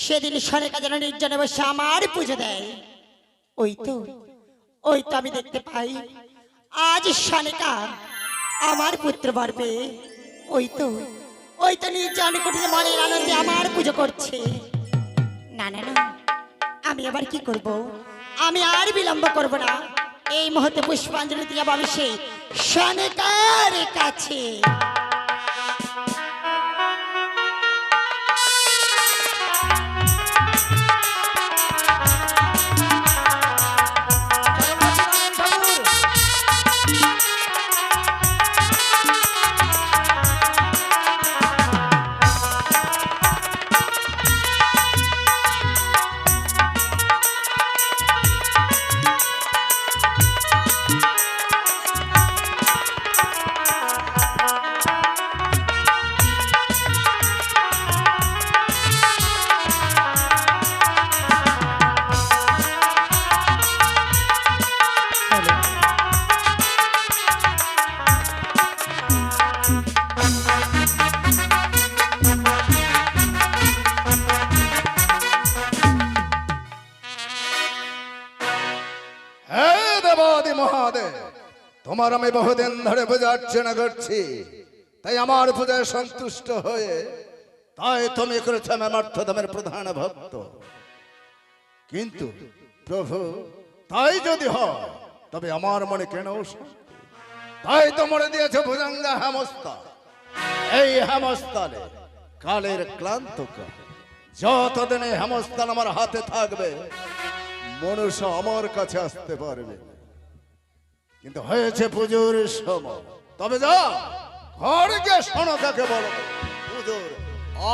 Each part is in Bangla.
সেদিন সরেকা যেন নির্জনে বসে আমার পুজো দেয়। ওই তো ওই তো আমি দেখতে পাই, আজ সনেকা আমার পুত্র বর্বে ওই তো ওই তো নির্জন কুটিরে মনের আনন্দে আমার পুজো করছে। না না না, আমি আবার কি করব? আমি আর বিলম্ব করব না। এই মুহূর্তে পুষ্পাঞ্জলি দিয়ে আমি সেই কাছে। ধরে পূজার্চনা করছি তাই আমার পূজায় সন্তুষ্ট হয়ে তাই তুমি করেছ আমার অর্থধমের প্রধান ভক্ত কিন্তু প্রভু, তাই যদি হয়, তবে আমার মনে কেন তাই তো মনে দিয়েছে ভুজঙ্গা হেমস্তা এই হেমস্তালে কালের ক্লান্ত কাল। যতদিন এই হেমস্থান আমার হাতে থাকবে, মনুষ্য আমার কাছে আসতে পারবে। কিন্তু হয়েছে পুজোর সময় তবে যা ঘরে গিয়ে শোনো তাকে বলো পুজোর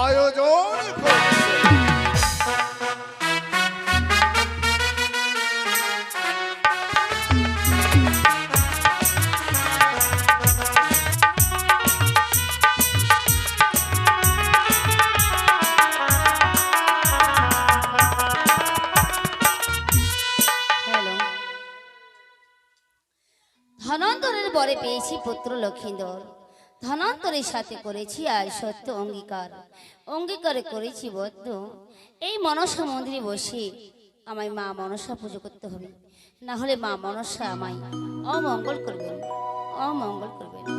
আয়োজন করছে। পুত্র লক্ষ্মীধর ধনান্তরের সাথে করেছি আর সত্য অঙ্গীকার। অঙ্গীকারে করেছি বদ্ধ। এই মনসা মন্দিরে বসে আমায় মা মনসা পুজো করতে হবে। না হলে মা মনসা আমায় অমঙ্গল করবেন। অমঙ্গল করবেন।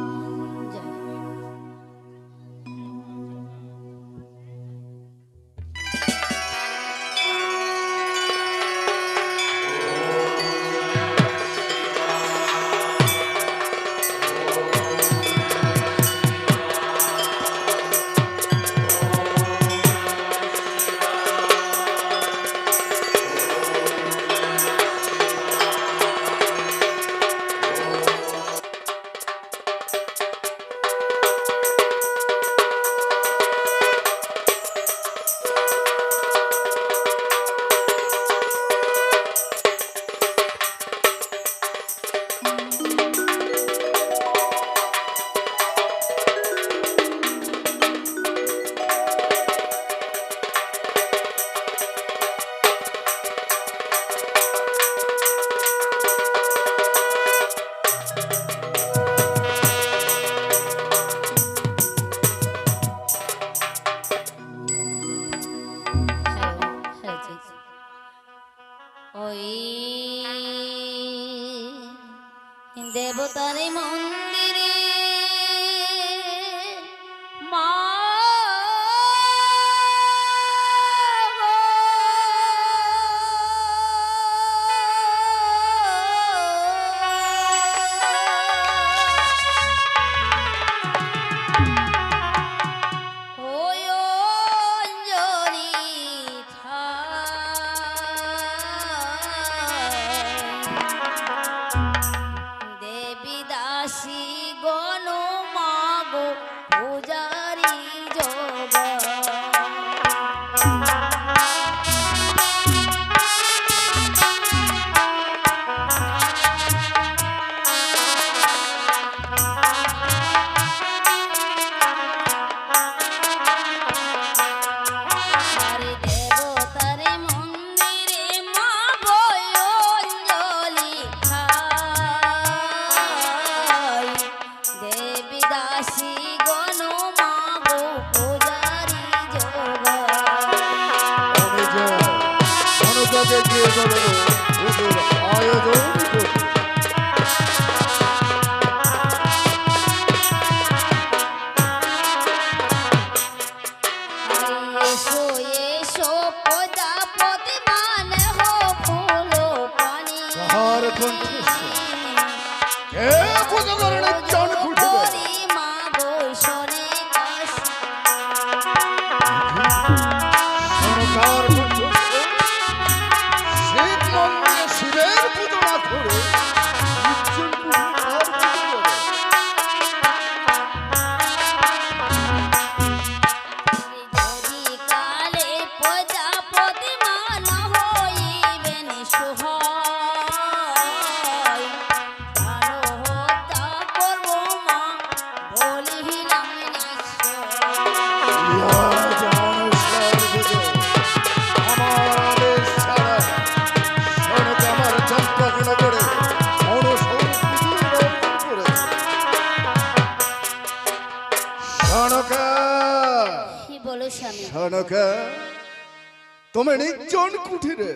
কুঠিরে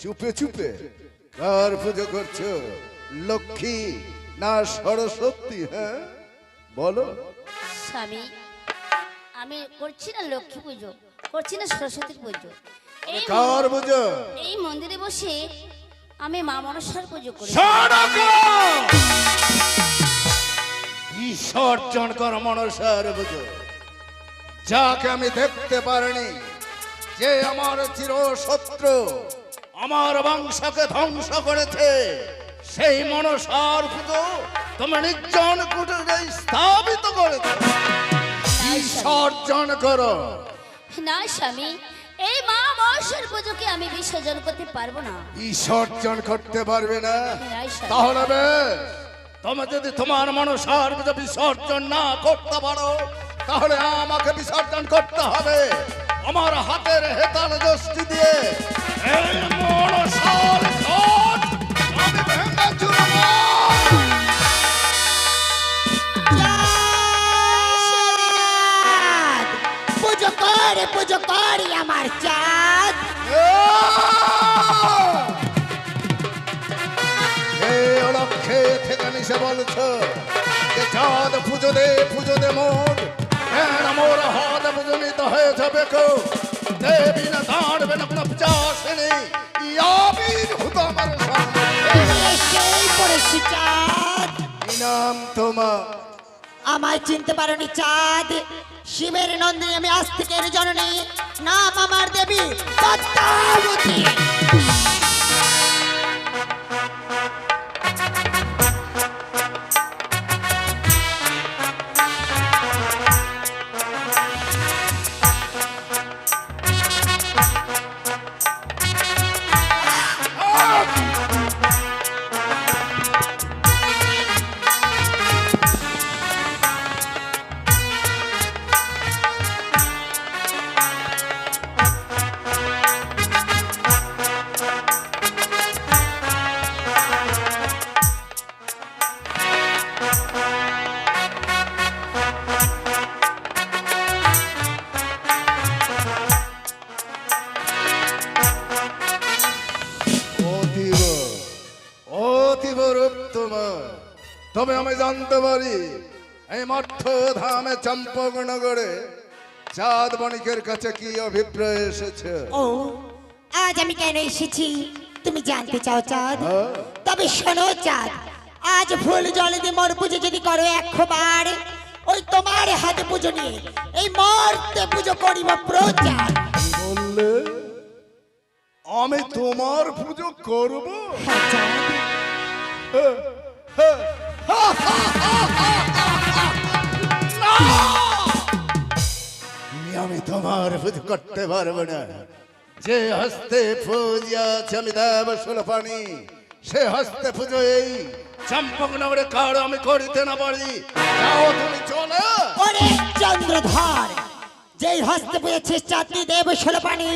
চুপে চুপে কার পুজো করছ? লক্ষ্মী না সরস্বতী হ্যাঁ? বলো। স্বামী আমি করছি না লক্ষ্মী পুজো করছি না সরস্বতীর পুজো। এই কার পুজো? এই মন্দিরে বসে আমি মা মনসার পুজো করি। বিসর্জন কর মনসার পুজো। যাকে আমি দেখতে পারিনি যে আমার চির শত্রু আমার বংশকে ধ্বংস করেছে সেই মনসার পুজো তুমি নির্জন কুটিরে স্থাপিত করেছে। বিসর্জন করো। না স্বামী এই মা মনসার পুজোকে আমি বিসর্জন করতে পারব না। বিসর্জন করতে পারবে না? তাহলে বেশ। তুমি যদি তোমার মনসার পুজো বিসর্জন না করতে পারো তাহলে আমাকে বিসর্জন করতে হবে। আমার হাতের হেতাল দোষটি দিয়ে। এই মনসার ঘট আমি ভেঙে চুরবো। চাঁদ পুজো কর পুজো করি আমার চাঁদ। এ থেকে নিশে বলছো যে চাঁদ পুজো দে পুজো দে মোর কোনো পিচাসিনী ইয়াবির হুতো আমার সামনে তুমি এসেই পড়েছি চাঁদ। কি নাম তোমার? আমায় চিনতে পারোনি চাঁদ। শিবের নন্দিনী আমি আস্তিকের জননী। নাম আমার দেবী পদ্মাবতী ধামে চম্পকনগরে চাঁদ বণিকের কাছে কি অভিপ্রায় এসেছে? ও আজ আমি কেন এসেছি? তুমি জানতে চাও চাঁদ? হ্যাঁ। তবে শোনো চাঁদ আজ ফুল জলে দিয়ে মোর পুজো যদি করো একবার ওই তোমার হাতে পুজো নিয়ে এই মর্তে পুজো করিব প্রচার। বললে? আমি তোমার পুজো করব? হ্যাঁ, চাঁদ। আমি তোমার পুজো করতে পারব না। যে হস্তে পূজা আছে আমি দেব পানি সে হস্তে পুজো এই চম্পকনগরে কার আমি করিতে না পারি। যাও তুমি চলে। ওরে চন্দ্রধর যেই হস্তে পুজেছিস চাঁদনি দেব ষোলপানি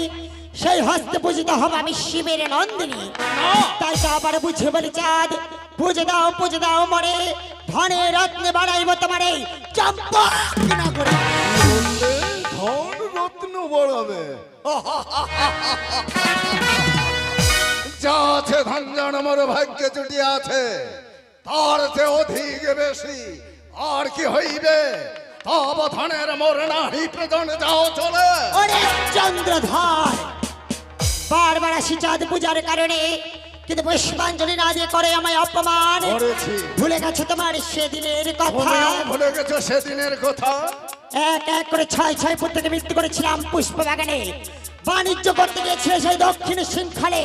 সেই হস্তে পূজিত হবে আমি শিবের নন্দিনী। না। তাই তো আবার বুঝে বলি চাঁদ পুজো দাও পুজো দাও মরে ধনে রত্নে বাড়াইব তোমারে চম্পক নগরে বললে ধন রত্ন বড়াবে। যা মোর ভাগ্যে জুটিয়ে আছে। তার যে অধিক বেশি আর কি হইবে? তব ধনের মোর নাহি প্রজন যাও চলে। ওরে চন্দ্রধর বারবার আসি চাঁদ পূজার কারণে কিন্তু পুষ্পাঞ্জলি না দিয়ে করে আমায় অপমান ভুলে গেছো তোমার সেদিনের কথা? ভুলে গেছো সেদিনের কথা। এক এক করে ছয় ছয় পুত্রকে মৃত্যু করেছিলাম পুষ্প বাগানে বাণিজ্য করতে গিয়েছিল সেই দক্ষিণ শৃঙ্খলে।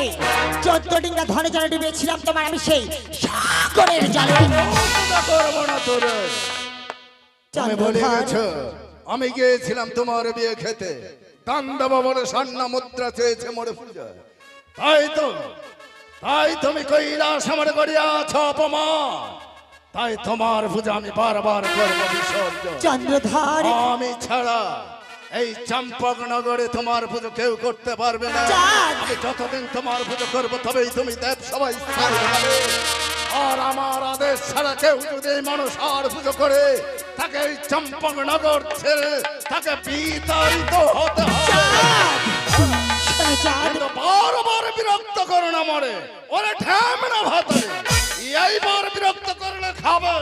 চোদ্দ ডিঙ্গা ধনে জলে ডুবিয়েছিলাম তোমার আমি সেই সাগরের জলে। গেছো? আমি গিয়েছিলাম তোমার বিয়ে খেতে। দান্দা বলে সান্না মুদ্রা চেয়েছে মোরে পূজা তাই তো? তাই তুমি কৈলাস আমার করিয়াছ অপমান। তাই তোমার পূজা আমি বারবার করব বিসর্জন। চন্দ্রধর। আমি ছাড়া এই চম্পক নগরে তোমার পুজো কেউ করতে পারবে না। আমি যতদিন তোমার পুজো করব তবেই তুমি দেব সবাই আর আমার আদেশ ছাড়া কেউ যদি এই মানুষ আর পুজো করে তাকে এই চম্পক নগর ছেড়ে তাকে বিতাড়িত হতে হবে। কিন্তু বারবার বিরক্ত করো না মরে। ওরে ঠ্যাম না ভাতরে এইবার বিরক্ত করলে খাবে!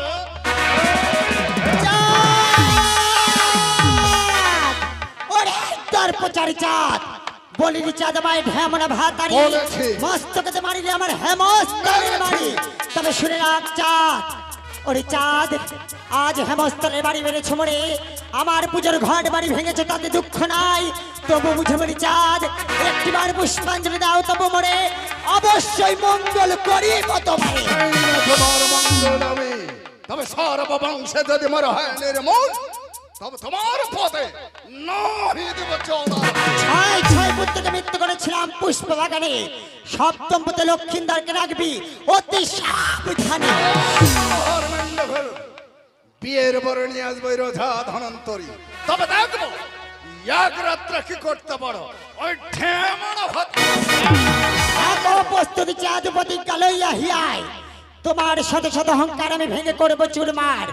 ওরে দর্পচারী চাঁদ। বলিনি চাঁদ আমায় ঢেমনা ভাতারি বলেছি। মস্তকতে মারিলে আমার হেমস্তলের বাড়ি। তবে শুনে রাখ চাঁদ। ওরে চাঁদ আজ হেমস্তলের বাড়ি মেরেছে মরে আমার পুজোর ঘট বাড়ি ভেঙেছে তাতে দুঃখ নাই। তবু বুঝে মরি চাঁদ একটিবার পুষ্পাঞ্জলি দাও তবু মরে। অবশ্যই মঙ্গল করি না তোমার মঙ্গল আমি। তবে সর্ববংশে যদি মর হয় নির্মূল তবে তোমার নহি দেব ছয় ছয় পুত্রকে মৃত্যু করেছিলাম পুষ্প বাগানে। সপ্তম পুত্র লক্ষিন্দরকে রাখবি। অতি সাবধানে। বিয়ের বরে নিয়ে আসব ধনন্তরী। তবে দেখব এক রাত্রে কি করতে পারো? ওই ঠেমানো ভাত। এত প্রস্তুতি চাঁদপতি কালইয়া তোমার শত শত অহংকার আমি ভেঙে করব চুরমার।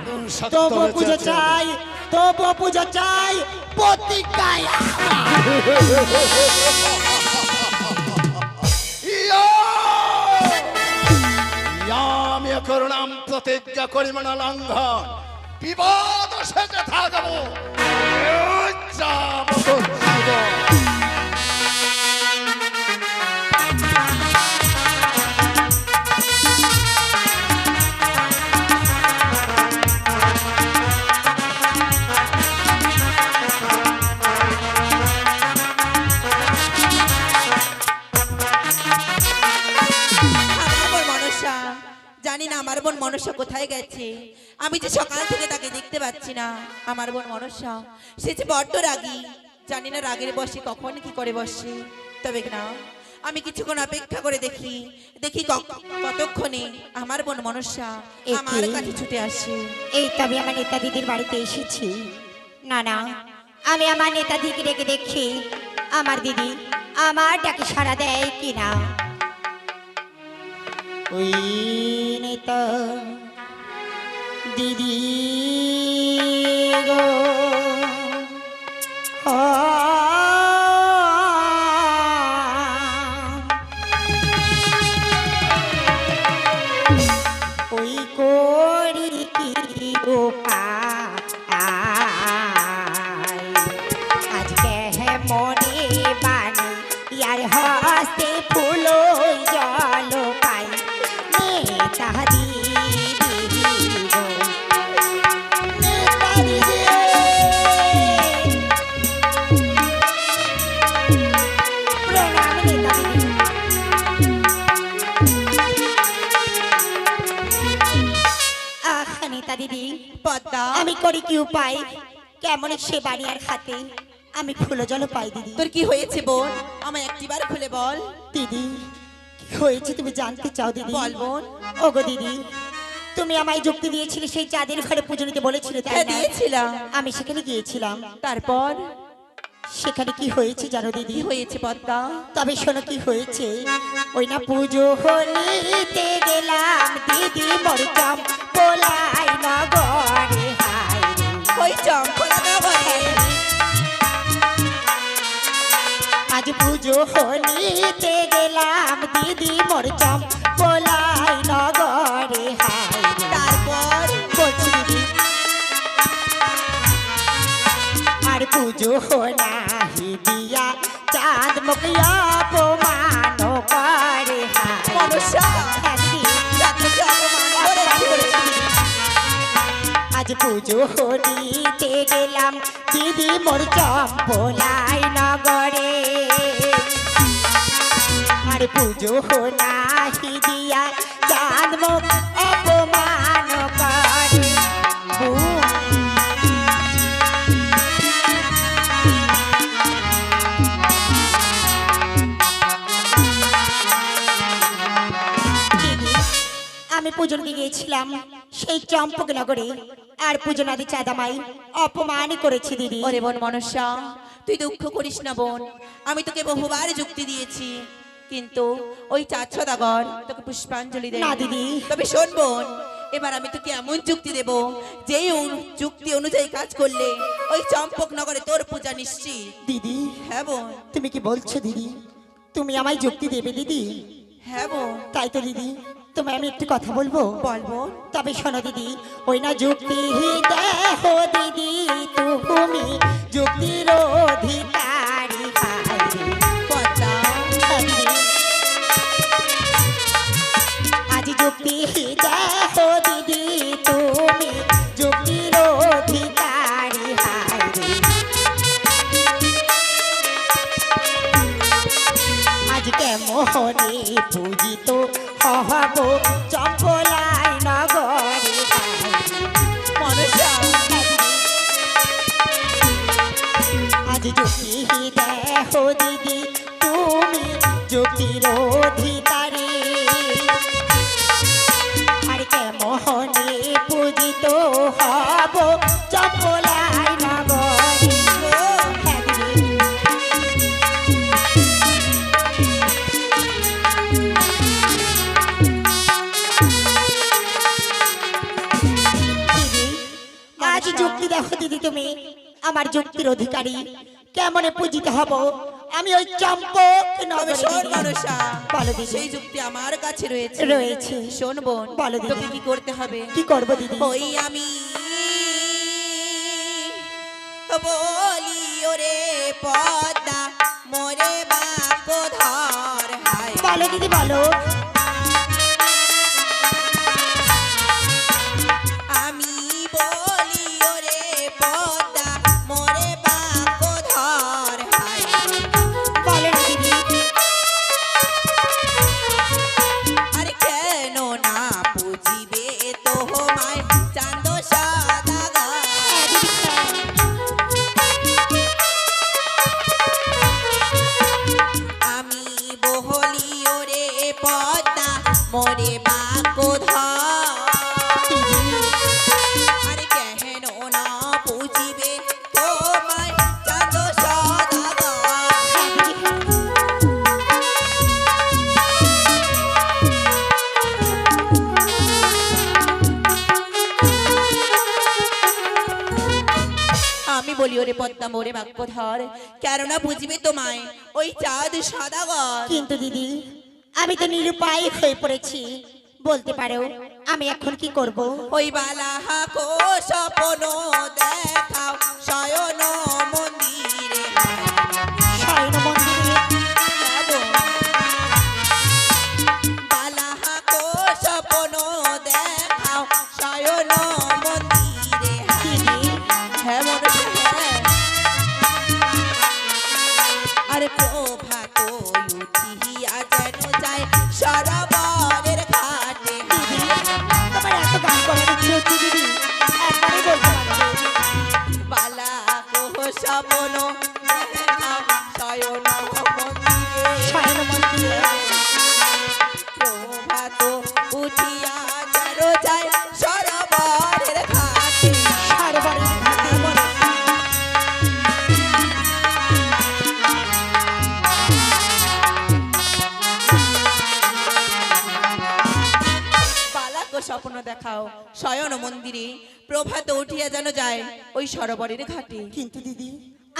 তবু পুজো চাই তবু পুজো চাই প্রতিজ্ঞায় করুণাম প্রতিজ্ঞা করিব না লঙ্ঘন বিবাদ সেজে থাকব জীবন। বোন মনসা কোথায় গেছে? আমি যে সকাল থেকে তাকে দেখতে পাচ্ছি না আমার বোন মনসা। সে যে বড্ড রাগী। জানি না রাগের বসে কখন কি করে বসে। তবে না আমি কিছুক্ষণ অপেক্ষা করে দেখি দেখি কতক্ষণে আমার বোন মনসা আমার কাছে ছুটে আসে। এই তবে আমার নেতা দিদির বাড়িতে এসেছি। না না আমি আমার নেতা দিদিকে ডেকে দেখি। আমার দিদি আমার ডাকে সাড়া দেয় কিনা? ওই নেতা দিদি গো। ওই করি কি উপায় আজকে মনে বানি ইয়ার হস্তে কি উপায়? কেমন সে বাড়ি আর খাতে? আমি ফুলো জল পাই দিদি। তোর কি হয়েছে বোন? আমায় একটিবার খুলে বল। দিদি কি হয়েছে তুমি জানতে চাও দিদি? বল বোন। ওগো দিদি তুমি আমায় যুক্তি দিয়েছিলে সেই চাঁদের ঘরে পুজো নিতে বলেছিলে তাই হ্যাঁ না? দিয়েছিলাম। আমি সেখানে গিয়েছিলাম। তারপর? সেখানে কি হয়েছে জানো দিদি? হয়েছে পদ্মা? তবে শোনো কি হয়েছে। ওই না পুজো হলিতে গেলাম দিদি মরতাম বলাই হায় রে। ওই চম্পলা নগরে আজ পুজো হনিতে গেলাম দিদি মোর চম পোলাই নগরে হাই। তারপর? আর পুজো নাহি দিয়া চাঁদ মুখিয়া অপমান করে হাই আজ পুজো নিতে গেলাম। দিদি মোর চম্পলাই নগরে। আর পুজো নাহি দিয়া চাঁদ অপমান করে। আমি পুজো দিতে গিয়েছিলাম। সেই চম্পক নগরে আর পুজো নাদি চাঁদামাই অপমান করেছি দিদি। ওরে বোন মনসা তুই দুঃখ করিস না বোন। আমি তোকে বহুবার যুক্তি দিয়েছি। কিন্তু ওই চার ছদাগর তোকে পুষ্পাঞ্জলি দেয় না, দিদি। তবে শোন বোন এবার আমি তোকে এমন যুক্তি দেব যেই অনু- যুক্তি অনুযায়ী কাজ করলে ওই চম্পক নগরে তোর পূজা নিশ্চিত। দিদি হ্যাঁ বোন। তুমি কি বলছো দিদি? তুমি আমায় যুক্তি দেবে দিদি? হ্যাঁ বোন। তাই তো দিদি। তুমি আমি একটু কথা বলব? বলব। তবে শোনো দিদি ওই না যুক্তি দেহ দিদি তুমি যুক্তির অধিকারী আজকে মোহনে পূজিত হব চম্পলাই নগরে। আজ জ্যোতি দেহ দিদি আমার যুক্তির অধিকারী। কেমনে পূজিত হব? আমি ওই চম্পক সেই যুক্তি আমার কাছে রয়েছে। রয়েছে। শোন বোন বলো তোকে কি করতে হবে? কি করব দিদি? ওই আমি বলি ওরে পদ্মা মোরে বাপ ধর হায়। বলো দিদি বলো। মোরে বাক্য ধর। কেননা বুঝবে তোমায় ওই চাঁদ সাদা কিন্তু দিদি আমি তো নিরুপায় হয়ে পড়েছি। বলতে পারো আমি এখন কি করব? ওই বালাহা কো স্বপ্ন দেখাও শয়ন মন্দিরে প্রভাত উঠিয়া যেন যায় ওই সরোবরের ঘাটে। কিন্তু দিদি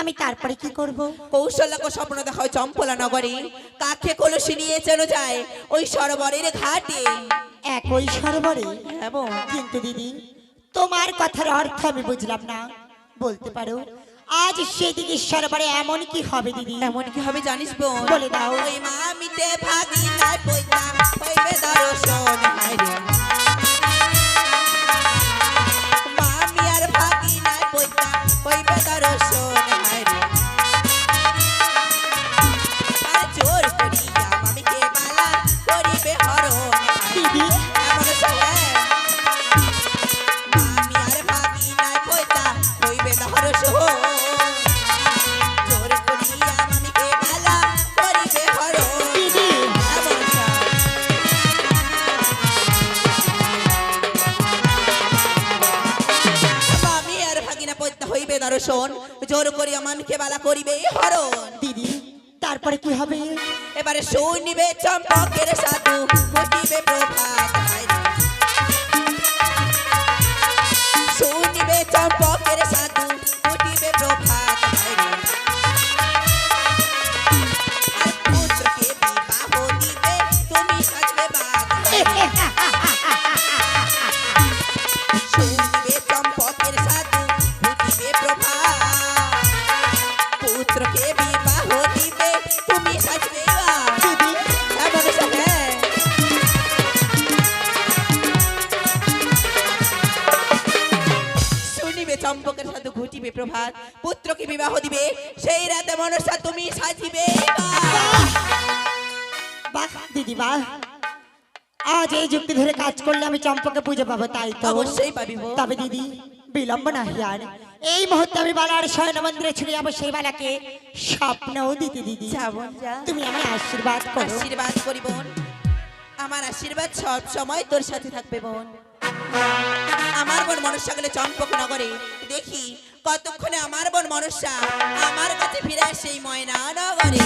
আমি তারপরে কি করব? কৌশল্যকে স্বপ্ন দেখা হয় চম্পলা নগরে কাকে কলসি নিয়ে চেনো যায় ওই সরোবরের ঘাটে। একই সরোবরে? হ্যাঁ কিন্তু দিদি তোমার কথার অর্থ আমি বুঝলাম না। বলতে পারো আজ সেদিকে সরোবরে এমন কি হবে দিদি? এমন কি হবে জানিস বোন বলে দাও। ওই মামিতে ভাগি নাই পয়তা হইবে দর্শন হায়রে। জোর করিয়া মানকে বালা করিবে হরণ দিদি তারপরে কি হবে এবারে শুনিবে চম্পকের সাধু বসিবে প্রভাত। শুনিবে চম্পকের সাধু চম্পকের সাথে ঘটিবে প্রভাত। পুত্রকে বিবাহ দিবে। সেই রাতে মনসা তুমি সাজিবে। বাহ দিদি বাহ আজ এই যুক্তি ধরে কাজ করলে আমি চম্পকে পুজো পাবো তাই তো? অবশ্যই পাবি তবে দিদি বিলম্ব না হিয়ার। এই মুহূর্তে আমি বালার শয়ন মন্দিরে ছুটে যাব সেই বালাকে। স্বপ্নও দিতে দিদি। তুমি আমায় আশীর্বাদ করো। আশীর্বাদ করি বোন। আমার আশীর্বাদ সব সময় তোর সাথে থাকবে বোন। আমার বোন মনুষ্যা গেলে চম্পক নগরে, দেখি কতক্ষণে আমার বোন মনুষ্যা আমার কাছে ফিরে আসে ময়না নগরে।